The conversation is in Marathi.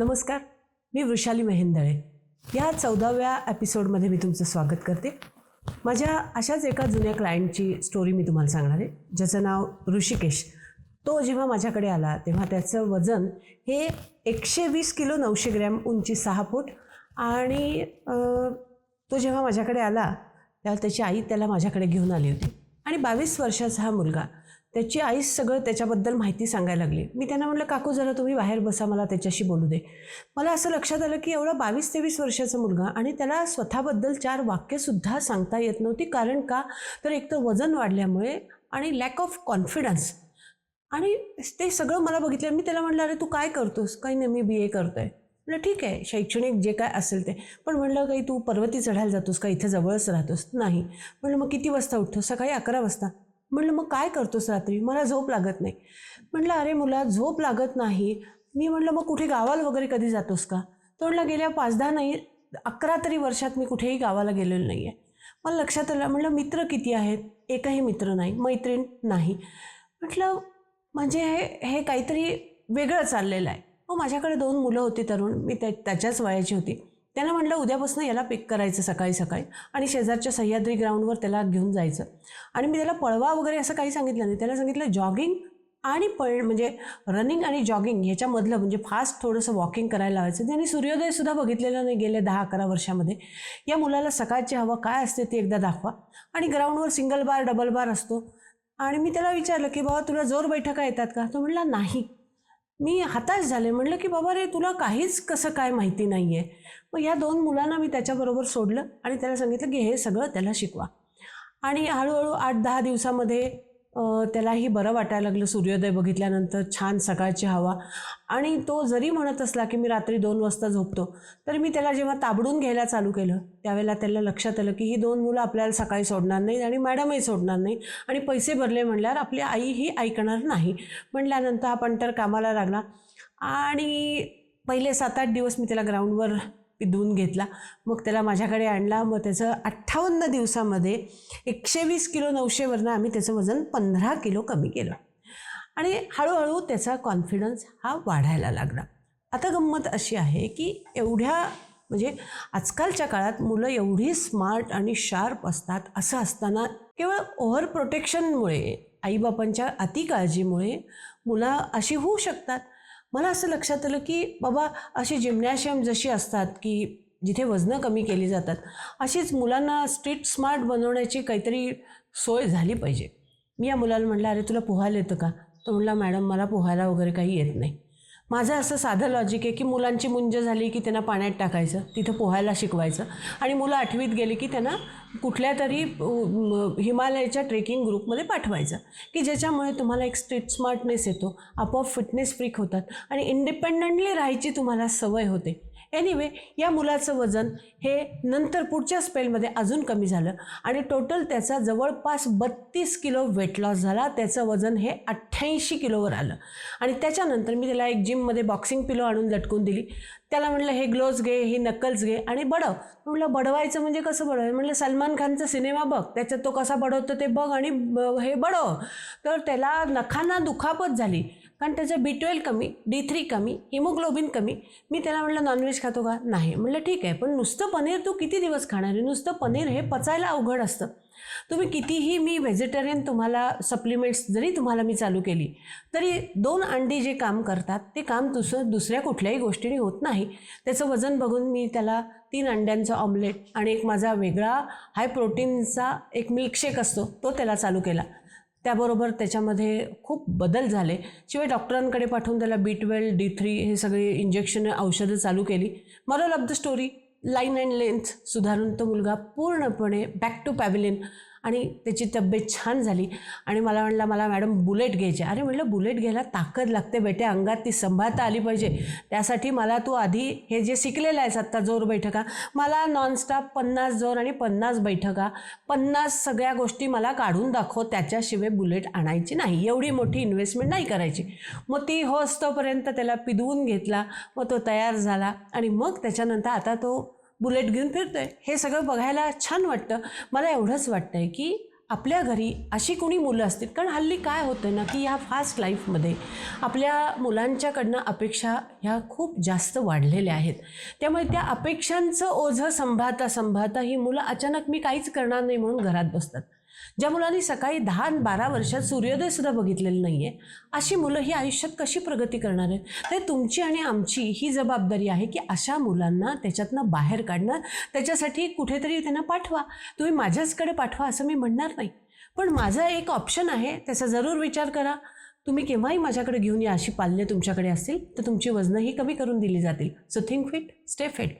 नमस्कार मी वृषाली महेंदळे. या चौदाव्या एपिसोडमध्ये मी तुमचं स्वागत करते. माझ्या अशाच एका जुन्या क्लायंटची स्टोरी मी तुम्हाला सांगणार आहे. ज्याचं नाव ऋषिकेश. तो जेव्हा माझ्याकडे आला तेव्हा त्याचं वजन हे एकशे वीस किलो नऊशे ग्रॅम उंची सहा फूट आणि तो जेव्हा माझ्याकडे आला तेव्हा त्याची आई त्याला माझ्याकडे घेऊन आली होती. आणि बावीस वर्षाचा हा मुलगा त्याची आई सगळं त्याच्याबद्दल माहिती सांगायला लागली. मी त्यांना म्हटलं काकू जरा तुम्ही बाहेर बसा मला त्याच्याशी बोलू दे. मला असं लक्षात आलं की एवढा बावीस तेवीस वर्षाचा मुलगा आणि त्याला स्वतःबद्दल चार वाक्यसुद्धा सांगता येत नव्हती. कारण का? तर एक तर वजन वाढल्यामुळे आणि लॅक ऑफ कॉन्फिडन्स आणि ते सगळं मला बघितलं मी त्याला म्हटलं अरे तू काय करतोस? काही नाही मी बी ए करतोय. म्हटलं ठीक आहे शैक्षणिक जे काय असेल ते. पण म्हणलं काही तू पर्वती चढायला जातोस का? इथे जवळच राहतोस. नाही. म्हणलं मग किती वाजता उठतोस? सकाळी अकरा वाजता. म्हणलं मग काय करतोस रात्री? मला झोप लागत नाही. म्हटलं अरे मुला झोप लागत नाही. मी म्हटलं मग कुठे गावाला वगैरे कधी जातोस का? तो म्हटलं गेल्या पाच दहा नाही अकरा तरी वर्षात मी कुठेही गावाला गेलेलो नाही आहे मला लक्षात आलं म्हटलं मित्र किती आहेत? एकही मित्र नाही मैत्रीण नाही. म्हटलं म्हणजे हे हे काहीतरी वेगळं चाललेलं आहे. मग माझ्याकडे दोन मुलं होती तरुण मी त्या त्याच्याच वयाची होती. त्यानं म्हटलं उद्यापासून याला पिक करायचं सकाळी सकाळी. आणि शेजारच्या सह्याद्री ग्राउंडवर त्याला घेऊन जायचं. आणि मी त्याला पळवा वगैरे असं काही सांगितलं नाही. त्याला सांगितलं जॉगिंग आणि पळ म्हणजे रनिंग आणि जॉगिंग ह्याच्यामधलं म्हणजे फास्ट थोडंसं वॉकिंग करायला लावायचं. त्यांनी सूर्योदयसुद्धा बघितलेला नाही गेल्या दहा अकरा वर्षामध्ये. या मुलाला सकाळची हवा काय असते ती एकदा दाखवा. आणि ग्राउंडवर सिंगल बार डबल बार असतो. आणि मी त्याला विचारलं की बाबा तुला जोर बैठका येतात का? तो म्हणला नाही. मी हताश झाले. म्हणलं की बाबा रे तुला काहीच कसं काय माहिती नाही आहे मग या दोन मुलांना मी त्याच्याबरोबर सोडलं आणि त्याला सांगितलं की हे सगळं त्याला शिकवा. आणि हळूहळू आठ दहा दिवसामध्ये त्यालाही बरं वाटायला लागलं. सूर्योदय बघितल्यानंतर छान सकाळची हवा. आणि तो जरी म्हणत असला की मी रात्री दोन वाजता झोपतो तर मी त्याला जेव्हा ताबडून घ्यायला चालू केलं त्यावेळेला त्याला लक्षात आलं की ही दोन मुलं आपल्याला सकाळी सोडणार नाही आणि मॅडमही सोडणार नाही आणि पैसे भरले म्हणल्यावर आपली आई ही ऐकणार नाही. म्हटल्यानंतर हा पंटर कामाला लागला. आणि पहिले सात आठ दिवस मी त्याला ग्राउंडवर धुवून घेतला. मग त्याला माझ्याकडे आणला. मग त्याचं अठ्ठावन्न दिवसामध्ये एकशे वीस किलो नऊशेवरनं आम्ही त्याचं वजन पंधरा किलो कमी केलं. आणि हळूहळू त्याचा कॉन्फिडन्स हा वाढायला लागला. आता गंमत अशी आहे की एवढ्या म्हणजे आजकालच्या काळात मुलं एवढी स्मार्ट आणि शार्प असतात असं असताना केवळ ओव्हर प्रोटेक्शनमुळे आईबापांच्या अतिकाळजीमुळे मुलं अशी होऊ शकतात. मला असं लक्षात आलं की बाबा अशी जिम्नॅशियम जशी असतात की जिथे वजनं कमी केली जातात अशीच मुलांना स्ट्रीट स्मार्ट बनवण्याची काहीतरी सोय झाली पाहिजे. मी या मुलाला म्हटलं अरे तुला पोहायला येतं का? तो म्हटला मॅडम मला पोहायला वगैरे काही येत नाही. माझं असं साधं लॉजिक आहे की मुलांची मुंज झाली की त्यांना पाण्यात टाकायचं तिथं पोहायला शिकवायचं आणि मुलं आठवीत गेली की त्यांना कुठल्या तरी हिमालयाच्या ट्रेकिंग ग्रुपमध्ये पाठवायचं. की ज्याच्यामुळे तुम्हाला एक स्ट्रीट स्मार्टनेस येतो आपोआप फिटनेस फ्रीक होतात आणि इंडिपेंडंटली राहायची तुम्हाला सवय होते. एनिवे या मुलाचं वजन हे नंतर पुढच्या स्पेलमध्ये अजून कमी झालं आणि टोटल त्याचा जवळपास बत्तीस किलो वेट लॉस झाला. त्याचं वजन हे अठ्ठ्याऐंशी किलोवर आलं. आणि त्याच्यानंतर मी त्याला एक जिममध्ये बॉक्सिंग पिलो आणून लटकून दिली. त्याला म्हटलं हे ग्लोव्ज घे हे नक्कल्स घे आणि बडव. म्हटलं बडवायचं म्हणजे कसं बडवायचं म्हटलं सलमान खानचा सिनेमा बघ. त्याच्यात तो कसा बडवतो ते बघ आणि ब- हे बडव. तर त्याला नखांना दुखापत झाली. कारण त्याचं बी ट्वेल्व कमी डी थ्री कमी हिमोग्लोबिन कमी. मी त्याला म्हटलं नॉनव्हेज खातो का? नाही. म्हटलं ठीक आहे पण नुसतं पनीर तू किती दिवस खाणार आहे? नुसतं पनीर हे पचायला अवघड असतं. तुम्ही कितीही मी व्हेजिटेरियन तुम्हाला सप्लिमेंट्स जरी तुम्हाला मी चालू केली तरी दोन अंडी जे काम करतात ते काम दुसरं दुसऱ्या कुठल्याही गोष्टीने होत नाही. त्याचं वजन बघून मी त्याला तीन अंड्यांचं ऑमलेट आणि एक माझा वेगळा हाय प्रोटीनचा एक मिल्कशेक असतो तो त्याला चालू केला. त्याबरोबर त्याच्यामध्ये खूप बदल झाले. शिवाय डॉक्टरांकडे पाठवून त्याला बी ट्वेल्व डी थ्री हे सगळे इंजेक्शन औषधं चालू केली. Moral of the story line and length सुधारून तो मुलगा पूर्णपणे बॅक टू पॅव्हिलियन आणि त्याची तब्येत छान झाली. आणि मला म्हणला मला मॅडम बुलेट घ्यायची अरे म्हटलं बुलेट घ्यायला ताकद लागते बेटे अंगात ती संभाळता आली पाहिजे. त्यासाठी मला तू आधी हे जे शिकलेलं आहेस आत्ता जोर बैठका मला नॉनस्टॉप पन्नास जोर आणि पन्नास बैठका पन्नास सगळ्या गोष्टी मला काढून दाखव त्याच्याशिवाय बुलेट आणायची नाही. एवढी मोठी इन्व्हेस्टमेंट नाही करायची. मग ती होस्तोपर्यंत त्याला पिदवून घेतला मग तो तयार झाला आणि मग त्याच्यानंतर आता तो बुलेट घेऊन फिरतोय. हे सगळं बघायला छान वाटतं. मला एवढंच वाटतंय की आपल्या घरी अशी कोणी मुलं असतील कारण हल्ली काय होतं ना की ह्या फास्ट लाईफमध्ये आपल्या मुलांच्याकडनं अपेक्षा ह्या खूप जास्त वाढलेल्या आहेत. त्यामुळे त्या अपेक्षांचं ओझं संभाता संभाता ही मुलं अचानक मी काहीच करणार नाही म्हणून घरात बसतात. ज्या मुलांनी सकाळी दहा आणि बारा वर्षात सूर्योदयसुद्धा बघितलेलं नाही आहे अशी मुलं ही आयुष्यात कशी प्रगती करणार आहेत? तर तुमची आणि आमची ही जबाबदारी आहे की अशा मुलांना त्याच्यातनं बाहेर काढणं त्याच्यासाठी कुठेतरी त्यांना पाठवा. तुम्ही माझ्याचकडे पाठवा असं मी म्हणणार नाही. पण माझा एक ऑप्शन आहे त्याचा जरूर विचार करा. तुम्ही केव्हाही माझ्याकडे घेऊन या अशी पाल्य तुमच्याकडे असतील तर तुमची वजनंही कमी करून दिली जातील. So think fit stay fit